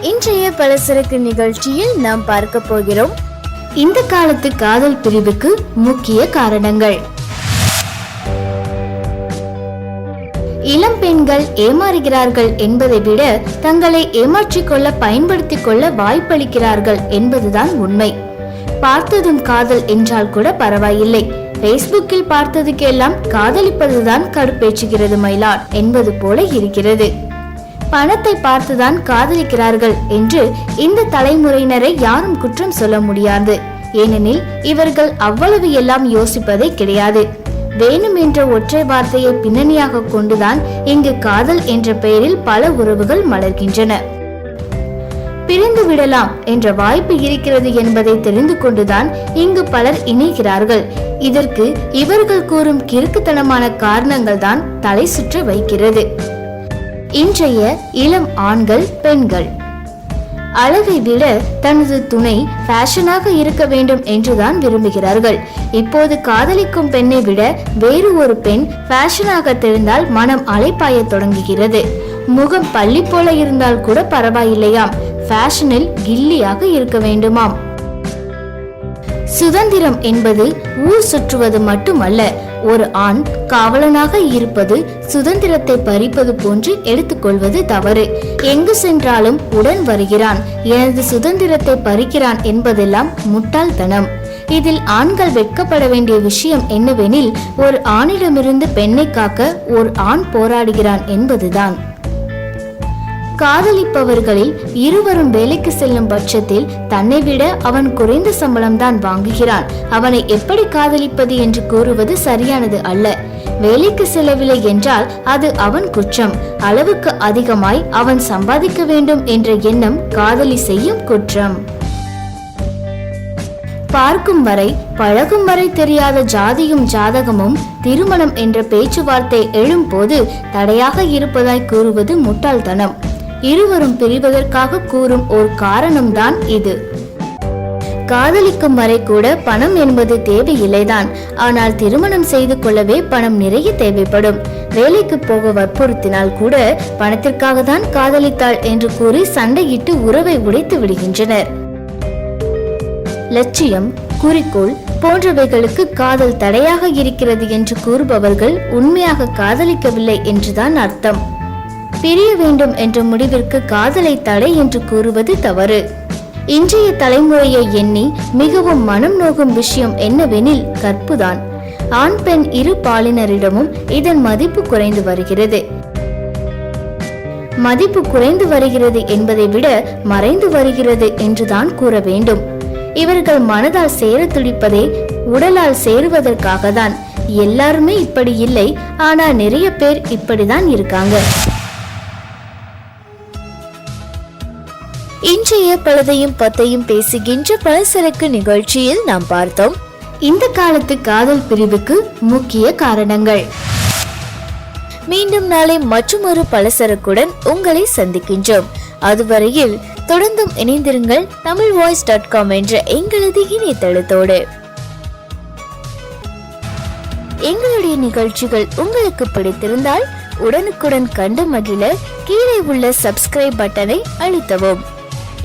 இன்றைய பலசரக்கு நிகழ்ச்சியில் நாம் பார்க்க போகிறோம். இந்த காலத்து காதல் பிரிவுக்கு முக்கிய காரணங்கள். இளம் பெண்கள் ஏமாறுகிறார்கள் என்பதை விட தங்களை ஏமாற்றிக் கொள்ள பயன்படுத்திக் கொள்ள வாய்ப்பளிக்கிறார்கள் என்பதுதான் உண்மை. பார்த்ததும் காதல் என்றால் கூட பரவாயில்லை. பேஸ்புக்கில் பார்த்ததுக்கெல்லாம் காதலிப்பதுதான் கடுப்பேற்றுகிறது மயிலாட் என்பது போல இருக்கிறது. பணத்தை பார்த்துதான் காதலிக்கிறார்கள் என்று இந்த தலைமுறையினரை யாரும் குற்றம் சொல்ல முடியாது. ஏனெனில் இவர்கள் அவ்வளவு எல்லாம் யோசிப்பதே கிடையாது. வேணும் என்ற ஒற்றை வார்த்தையை பின்னணியாக கொண்டுதான் இங்கு காதல் என்ற பெயரில் பல உறவுகள் மலர்கின்றன. பிரிந்து விடலாம் என்ற வாய்ப்பு இருக்கிறது என்பதை தெரிந்து கொண்டுதான் இங்கு பலர் இணைகிறார்கள். இதற்கு இவர்கள் கூறும் கிறுக்குத்தனமான காரணங்கள் தான் தலை சுற்ற வைக்கிறது. இன்றைய இளம் ஆண்கள் பெண்கள். அழகை விட தனது துணை ஃபேஷனாக இருக்க வேண்டும் என்றுதான் விரும்புகிறார்கள். இப்போது காதலிக்கும் பெண்ணை விட வேறு ஒரு பெண் ஃபேஷனாக தெரிந்தால் மனம் அலைப்பாய தொடங்குகிறது. முகம் பள்ளி போல இருந்தால் கூட பரவாயில்லையாம். ஃபேஷனில் கில்லியாக இருக்க வேண்டுமாம். சுதந்திரம் என்பது ஊர் சுற்றுவது மட்டுமல்ல ஒரு ஆண் காவலனாக இருப்பது சுதந்திரத்தை பறிப்பது போன்று எடுத்துக்கொள்வது தவறு. எங்கு சென்றாலும் உடன் வருகிறான். எனது சுதந்திரத்தை பறிக்கிறான் என்பதெல்லாம் முட்டாள்தனம். இதில் ஆண்கள் வெட்கப்பட வேண்டிய விஷயம் என்னவெனில் ஒரு ஆணிடமிருந்து பெண்ணை காக்க ஒரு ஆண் போராடுகிறான் என்பதுதான். காதலிப்பவர்களில் இருவரும் வேலைக்கு செல்லும் பட்சத்தில் தன்னை விட அவன் குறைந்த சம்பளம் தான் வாங்குகிறான். அவனை எப்படி காதலிப்பது என்று கூறுவது சரியானது அல்ல. வேலைக்கு செல்லவில்லை என்றால் அது அவன் குற்றம். அளவுக்கு அதிகமாய் அவன் சம்பாதிக்க வேண்டும் என்ற எண்ணம் காதலி செய்யும் குற்றம். பார்க்கும் வரை பழகும் வரை தெரியாத ஜாதியும் ஜாதகமும் திருமணம் என்ற பேச்சுவார்த்தை எழும்போது தடையாக இருப்பதாய் கூறுவது முட்டாள்தனம். இருவரும் பிரிவதற்காக கூறும் ஒரு காரணம்தான் இது. காதலிக்கும் வரை கூட பணம் என்பது தேவையில்லைதான். ஆனால் திருமணம் செய்து கொள்ளவே பணம் நிறைய தேவைப்படும். வேலைக்கு போக வற்புறுத்தினால் கூட பணத்திற்காக தான் காதலித்தாள் என்று கூறி சண்டையிட்டு உறவை உடைத்து விடுகின்றனர். லட்சியம் குறிக்கோள் போன்றவைகளுக்கு காதல் தடையாக இருக்கிறது என்று கூறுபவர்கள் உண்மையாக காதலிக்கவில்லை என்றுதான் அர்த்தம். பிரிய வேண்டும் என்ற முடிவிற்கு காதலை தடை என்று கூறுவது தவறு. இன்றைய தலைமுறையை எண்ணி மிகவும் மனம் நோகும் விஷயம் என்னவெனில் கற்புதான். ஆண் பெண் இரு பாலினரிடமும் இதன் மதிப்பு குறைந்து வருகிறது. மதிப்பு குறைந்து வருகிறது என்பதை விட மறைந்து வருகிறது என்றுதான் கூற வேண்டும். இவர்கள் மனதால் சேர துடிப்பதே உடலால் சேருவதற்காக தான் எல்லாருமே இப்படி இல்லை ஆனா நிறைய பேர் இப்படிதான் இருக்காங்க. இன்றைய பழுதையும் பத்தையும் பேசுகின்ற பலசரக்கு நிகழ்ச்சியில் நாம் பார்த்தோம். இந்த காலத்து காதல் பிரிவுக்கு முக்கிய காரணங்கள். மீண்டும் நாளை மற்றொரு பலசரக்குடன் உங்களை சந்திக்கின்றோம். அதுவரையில் தொடர்ந்தும் இணைந்திருங்கள் தமிழ் வாய்ஸ் டாட் காம் என்ற எங்களது இணையதளத்தோடு. எங்களுடைய நிகழ்ச்சிகள் உங்களுக்கு பிடித்திருந்தால் உடனுக்குடன் கண்டு மகிழ கீழே உள்ள சப்ஸ்கிரைப் பட்டனை அழுத்தவும்.